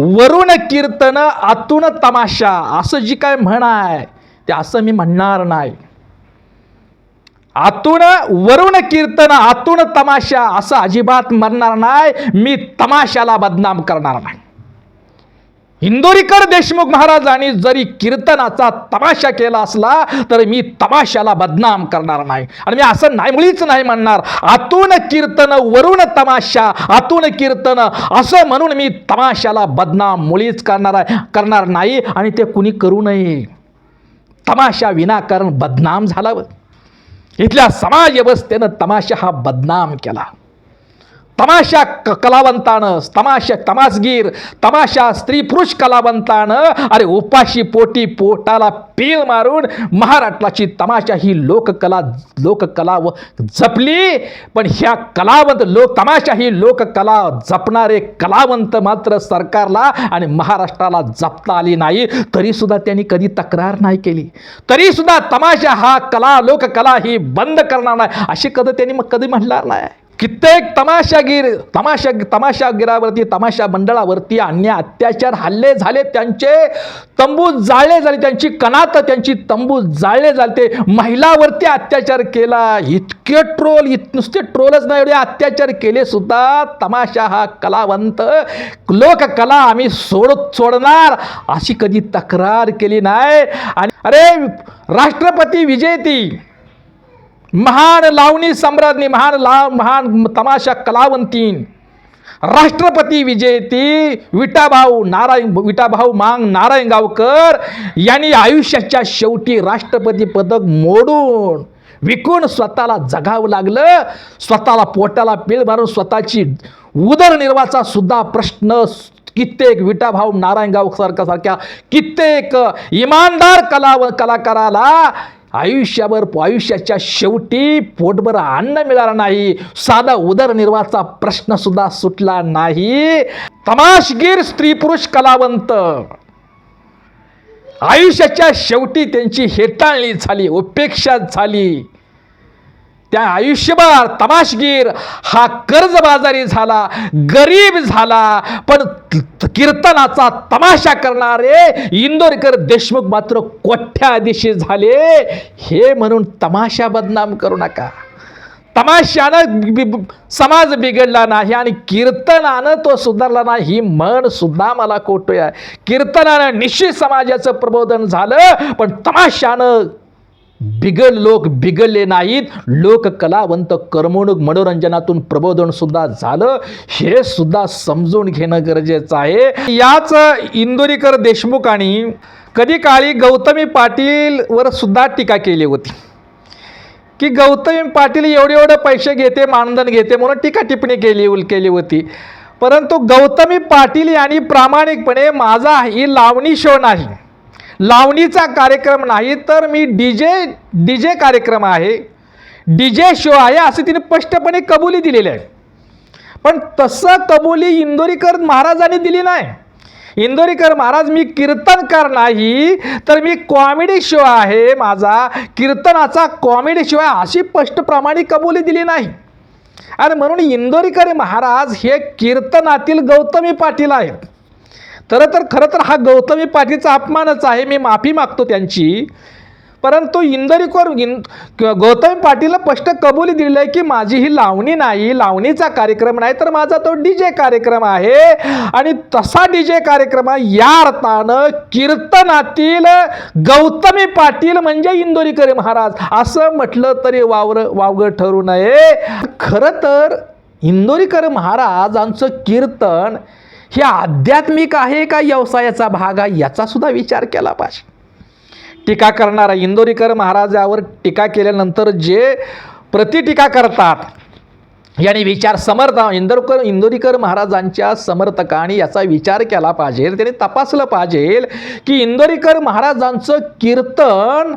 वरून कीर्तन आतून तमाशा असं जी काय म्हण आहे ते असं मी म्हणणार नाही. आतून वरून कीर्तन आतून तमाशा असं अजिबात म्हणणार नाही मी तमाशाला बदनाम करणार नाही. इंदोरीकर देशमुख महाराजांनी जरी कीर्तनाचा तमाशा केला असला तर मी तमाशाला बदनाम करणार नाही. आणि मी असं नाही मुळीच नाही म्हणणार. आतून कीर्तन वरून तमाशा आतून कीर्तन असं म्हणून मी तमाशाला बदनाम मुळीच करणार आहे करणार नाही. आणि ते कुणी करू नये. तमाशा विनाकारण बदनाम झाला इथल्या समाज व्यवस्थेनं तमाशा हा बदनाम केला. तमाशा क कलावंतानं तमाशा तमासगीर तमाशा स्त्री पुरुष कलावंतानं अरे उपाशी पोटी पोटाला पीळ मारून महाराष्ट्राची तमाशा ही लोककला लोककला व जपली पण ह्या कलावंत लोक तमाशा ही लोककला जपणारे कलावंत मात्र सरकारला आणि महाराष्ट्राला जपता आली नाही तरीसुद्धा त्यांनी कधी तक्रार नाही केली तरीसुद्धा तमाशा हा कला लोककला ही बंद करणार नाही अशी कधी त्यांनी मग कधी म्हणणार नाही कित्येक तमाशागीर तमाशा तमाशागिरावरती तमाशा मंडळावरती अन्य अत्याचार हल्ले झाले त्यांचे तंबू जाळले झाले त्यांची कणात त्यांची तंबू जाळले झाले महिलावरती अत्याचार केला. इतके ट्रोल इत नुसते ट्रोलच नाही एवढे अत्याचार केले सुद्धा. तमाशा हा कलावंत लोककला आम्ही सोड सोडणार अशी कधी तक्रार केली नाही. आणि अरे राष्ट्रपती विजेती महान लावणी सम्राज्ञी महान ला महान तमाशा कलावंतीन. राष्ट्रपती विजेती विटाभाऊ नारायण विटाभाऊ मांग नारायण गावकर यांनी आयुष्याच्या शेवटी राष्ट्रपती पदक मोडून विकून स्वतःला जगावं लागलं. स्वतःला पोटाला पीळ मारून स्वतःची उदरनिर्वाहाचा सुद्धा प्रश्न कित्येक विटाभाऊ नारायण गावकर सारख्या कित्येक इमानदार कला कलाकाराला आयुष्यावर आयुष्याच्या शेवटी पोटभर अन्न मिळालं नाही. साधा उदरनिर्वाहाचा प्रश्न सुद्धा सुटला नाही. तमाशगीर स्त्री पुरुष कलावंत. आयुष्याच्या शेवटी त्यांची हेटाळणी झाली उपेक्षा झाली. त्या आयुष्यभर तमाशगीर हा कर्जबाजारी झाला गरीब झाला पण कीर्तनाचा तमाशा करणारे इंदोरकर देशमुख मात्र कोठ्याधीशी झाले हे म्हणून तमाशा बदनाम करू नका. तमाशानं समाज बिघडला नाही आणि कीर्तनानं तो सुधारला नाही ही म्हण सुद्धा मला कोटोय आहे. कीर्तनानं निश्चित समाजाचं प्रबोधन झालं पण तमाशानं बिगल लोक बिघडले नाहीत. लोक कलावंत करमणूक मनोरंजनातून प्रबोधन सुद्धा झालं. हे सुद्धा समजून घेणं गरजेचं आहे. याच इंदोरीकर देशमुखांनी कधी काळी गौतमी पाटीलवर सुद्धा टीका केली होती. की गौतमी पाटील एवढे एवढे पैसे घेते मानधन घेते म्हणून टीका टिप्पणी केली केली होती. परंतु गौतमी पाटील यांनी प्रामाणिकपणे माझा ही लावणी शो नाही. लावणीचा कार्यक्रम नाही तर मी डी जे डी जे कार्यक्रम आहे. डी जे शो आहे असं तिने स्पष्टपणे कबुली दिलेली आहे. पण तसं कबुली इंदोरीकर महाराजांनी दिली नाही. इंदोरीकर महाराज मी कीर्तनकार नाही तर मी कॉमेडी शो आहे माझा. कीर्तनाचा कॉमेडी शो आहे अशी स्पष्ट कबुली दिली नाही. आणि म्हणून इंदोरीकर महाराज हे कीर्तनातील गौतमी पाटील आहेत. तर तर खरं तर हा गौतमी पाटीलचा अपमानच आहे. मी माफी मागतो त्यांची. परंतु इंदरीकर इन गौतम पाटीलला स्पष्ट कबुली दिलेलं आहे की माझी ही लावणी नाही लावणीचा कार्यक्रम नाही तर माझा तो डी जे कार्यक्रम आहे. आणि तसा डी जे कार्यक्रम आहे या अर्थानं कीर्तनातील गौतमी पाटील म्हणजे इंदोरीकर महाराज. असं म्हटलं तरी वावर वावगं ठरू नये. खरं तर इंदोरीकर महाराजांचं कीर्तन हे आध्यात्मिक आहे का व्यवसायाचा भाग आहे? याचा सुद्धा विचार केला पाहिजे. टीका करणारा इंदोरीकर महाराजावर टीका केल्यानंतर जे प्रतिटीका करतात यांनी विचार समर्थ इंदोरकर इंदोरीकर महाराजांच्या समर्थकाने याचा विचार केला पाहिजे. त्याने तपासलं पाहिजे की इंदोरीकर महाराजांचं कीर्तन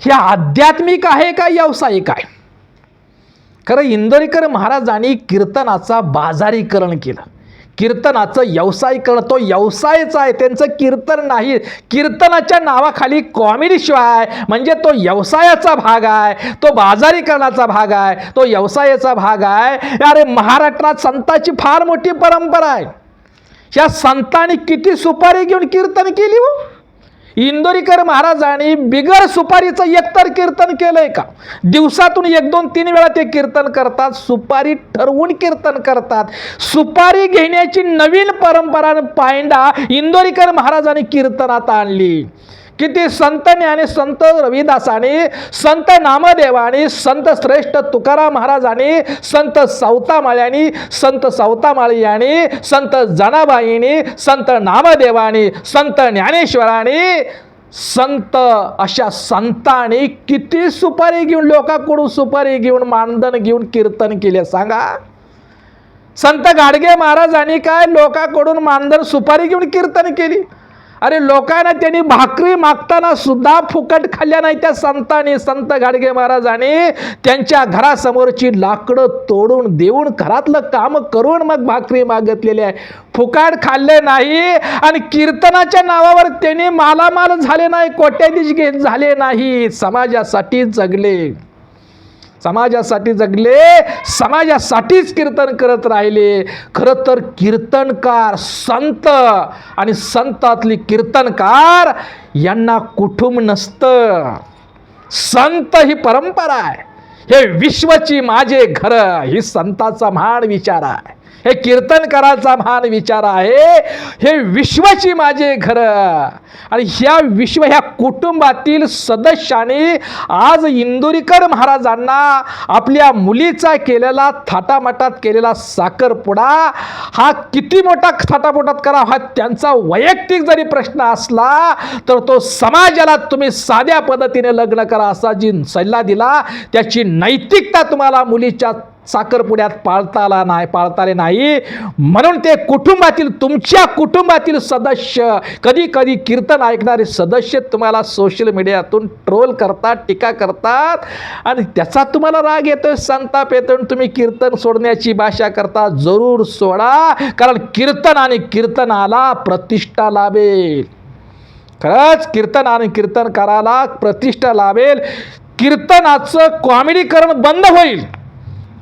हे आध्यात्मिक आहे का व्यावसायिक आहे? खरं इंदोरीकर महाराजांनी कीर्तनाचा बाजारीकरण केलं. कीर्तनाचं व्यवसाय करणं तो व्यवसायच आहे. त्यांचं कीर्तन नाही. कीर्तनाच्या नावाखाली कॉमेडी शो आहे म्हणजे तो व्यवसायाचा भाग आहे तो बाजारीकरणाचा भाग आहे तो व्यवसायाचा भाग आहे. अरे महाराष्ट्रात संताची फार मोठी परंपरा आहे. ह्या संतांनी किती सुपारी घेऊन कीर्तन केली हो? इंदोरीकर महाराजांनी बिगर सुपारीचं एकतर कीर्तन केलंय का? दिवसातून एक दोन तीन वेळा ते कीर्तन करतात सुपारी ठरवून कीर्तन करतात. सुपारी घेण्याची नवीन परंपरा पायंडा इंदोरीकर महाराजांनी कीर्तनात आणली. किती संत ज्ञानी संत रविदासाने संत नामदेवानी संत श्रेष्ठ तुकाराम महाराजांनी संत सावतामाळ्यांनी संत सावतामाळी यांनी संत जनाबाईंनी संत नामदेवानी संत ज्ञानेश्वरांनी संत अशा संतांनी किती सुपारी घेऊन लोकांकडून सुपारी घेऊन मानधन घेऊन कीर्तन केले सांगा. संत गाडगे महाराजांनी काय लोकांकडून मानधन सुपारी घेऊन कीर्तन केली? अरे लोकांना त्यांनी भाकरी मागताना सुद्धा फुकट खाल्ल्या नाही त्या संतांनी. संत गाडगे महाराजांनी त्यांच्या घरासमोरची लाकडं तोडून देऊन घरातलं काम करून मग भाकरी मागितलेली आहे. फुकट खाल्ले नाही आणि कीर्तनाच्या नावावर त्यांनी मालामाल झाले नाही कोट्याधीश घेत झाले नाही. समाजासाठी जगले. समाजासाठी जगले समाजासाठीच कीर्तन करत राहिले. खरं तर कीर्तनकार संत आणि संतातली कीर्तनकार यांना कुटुंब नसतं? संत ही परंपरा आहे. हे विश्वची माझे घर ही संताचा महान विचार आहे. हे कीर्तनकाराचा महान विचार आहे. हे विश्वाची माझे घर. आणि ह्या विश्व ह्या कुटुंबातील सदस्याने आज इंदोरीकर महाराजांना आपल्या मुलीचा केलेला थाटामाटात केलेला साखरपुडा हा किती मोठा थाटामाटात करा हा त्यांचा वैयक्तिक जरी प्रश्न असला तर तो समाजाला तुम्ही साध्या पद्धतीने लग्न करा असा जी सल्ला दिला त्याची नैतिकता तुम्हाला मुलीच्या साखरपुड्यात पाळता आला नाही पाळता आले नाही. म्हणून ते कुटुंबातील तुमच्या कुटुंबातील सदस्य कधी कधी कीर्तन ऐकणारे सदस्य तुम्हाला सोशल मीडियातून ट्रोल करतात टीका करतात. आणि त्याचा तुम्हाला राग येतोय संताप येतो आणि तुम्ही कीर्तन सोडण्याची भाषा करता जरूर सोडा. कारण कीर्तन आणि कीर्तनाला प्रतिष्ठा लाभेल. खरंच कीर्तन आणि कीर्तनकाराला प्रतिष्ठा लाभेल. कीर्तनाचं कॉमेडीकरण बंद होईल.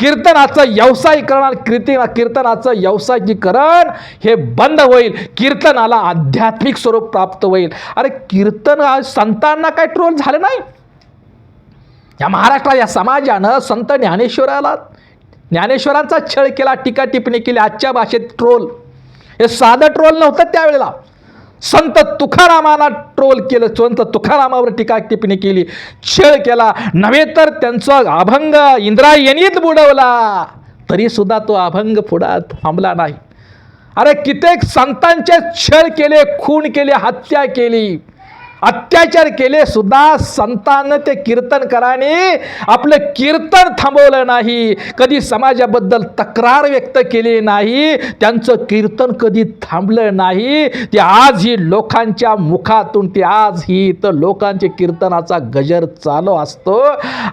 कीर्तनाचं व्यवसाय करणार कीर्ती कीर्तनाचं व्यवसायीकरण हे बंद होईल. कीर्तनाला आध्यात्मिक स्वरूप प्राप्त होईल. अरे कीर्तन संतांना काय ट्रोल झालं नाही? या महाराष्ट्रात या समाजानं संत ज्ञानेश्वराला ज्ञानेश्वरांचा छळ केला टीका टिप्पणी केली आजच्या भाषेत ट्रोल हे साधं ट्रोल नव्हतं त्यावेळेला. संत तुकारामांना ट्रोल केलं संत तुकारामावर टीका टिप्पणी केली छळ केला. नव्हे तर त्यांचा अभंग इंद्रायणीत बुडवला. तरी सुद्धा तो अभंग पुढा थांबला नाही. अरे कित्येक संतांचे छळ केले खून केले हत्या केली. अत्याचार केले सुद्धा संतानं ते कीर्तनकाराने आपलं कीर्तन थांबवलं नाही. कधी समाजाबद्दल तक्रार व्यक्त केली नाही. त्यांचं कीर्तन कधी थांबलं नाही. ते आजही लोकांच्या मुखातून ते आजही तर लोकांचे कीर्तनाचा गजर चालू असतो.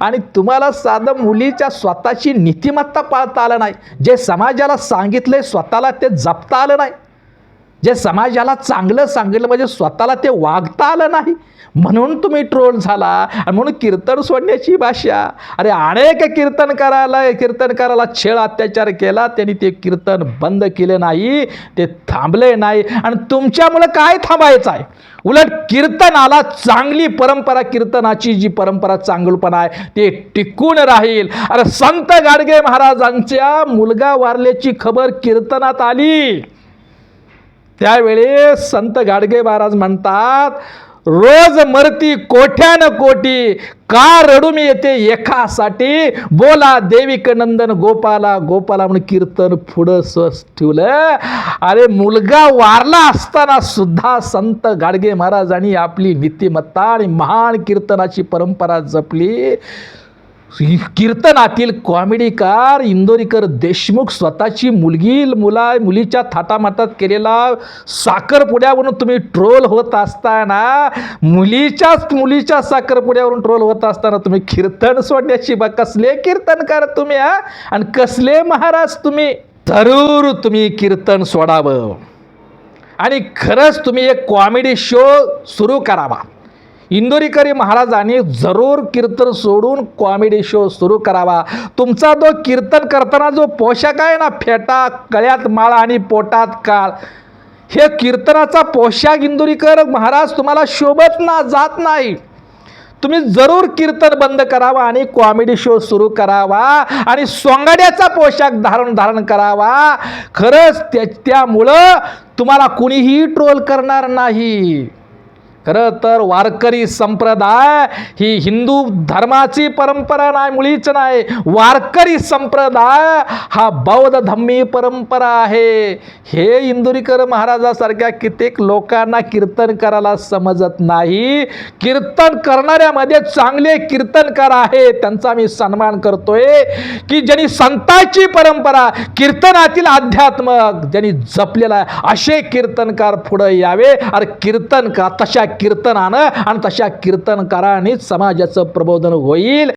आणि तुम्हाला साधं मुलीच्या स्वतःची नीतिमत्ता पाळता आलं नाही. जे समाजाला सांगितलंय स्वतःला ते जपता आलं नाही. जे समाजाला चांगलं सांगितलं म्हणजे स्वतःला ते वागता आलं नाही. म्हणून तुम्ही ट्रोल झाला आणि म्हणून कीर्तन सोडण्याची भाषा. अरे अनेक कीर्तनकाराला कीर्तनकाराला छेळ अत्याचार केला त्यांनी ते कीर्तन बंद केले नाही ते थांबले नाही. आणि तुमच्यामुळं काय थांबायचं आहे? उलट कीर्तनाला चांगली परंपरा कीर्तनाची जी परंपरा चांगलपणा आहे ते टिकून राहील. अरे संत गाडगे महाराजांच्या मुलगा वारल्याची खबर कीर्तनात आली. त्यावेळी संत गाडगे महाराज म्हणतात रोज मरती कोठ्यान कोटी का रडू मी येते एकासाठी? बोला देविक नंदन गोपाला गोपाला म्हणून कीर्तन पुढं स्वस ठेवलं. अरे मुलगा वारला असताना सुद्धा संत गाडगे महाराजांनी आपली नीतिमत्ता आणि महान कीर्तनाची परंपरा जपली. कीर्तनातील कॉमेडीकार इंदोरीकर देशमुख स्वतःची मुलगी मुला मुलीच्या थाटामाटात केलेला साखरपुड्यावरून तुम्ही ट्रोल होत असताना मुलीच्याच मुलीच्या साखरपुड्यावरून ट्रोल होत असताना तुम्ही कीर्तन सोडण्याची बा कसले कीर्तनकार तुम्ही हा? आणि कसले महाराज तुम्ही? जरूर तुम्ही कीर्तन सोडावं. आणि खरंच तुम्ही एक कॉमेडी शो सुरू करावा. इंदोरीकरी महाराजांनी जरूर कीर्तन सोडून कॉमेडी शो सुरू करावा. तुमचा जो कीर्तन करताना जो पोशाख आहे ना फेटा कळ्यात माळा आणि पोटात काळ हे कीर्तनाचा पोशाख इंदुरीकर महाराज तुम्हाला शोभत ना जात नाही. तुम्ही जरूर कीर्तन बंद करावा आणि कॉमेडी शो सुरू करावा आणि सोंगाड्याचा पोशाख धारण धारण करावा. खरंच त्या त्यामुळं तुम्हाला कुणीही ट्रोल करणार नाही. खरं तर वारकरी संप्रदाय ही हिंदू धर्माची परंपरा नाही मुळीच नाही. वारकरी संप्रदाय हा बौद्ध धम्मी परंपरा आहे. हे इंदुरीकर महाराजासारख्या कित्येक लोकांना कीर्तन करायला समजत नाही. कीर्तन करणाऱ्यामध्ये चांगले कीर्तनकार आहे त्यांचा मी सन्मान करतोय की ज्यांनी संतांची परंपरा कीर्तनातील अध्यात्मक ज्यांनी जपलेला आहे असे कीर्तनकार पुढे यावे. अरे कीर्तनकार तशा कीर्तनानं आणि तशा कीर्तनकारांनीच समाजाचं प्रबोधन होईल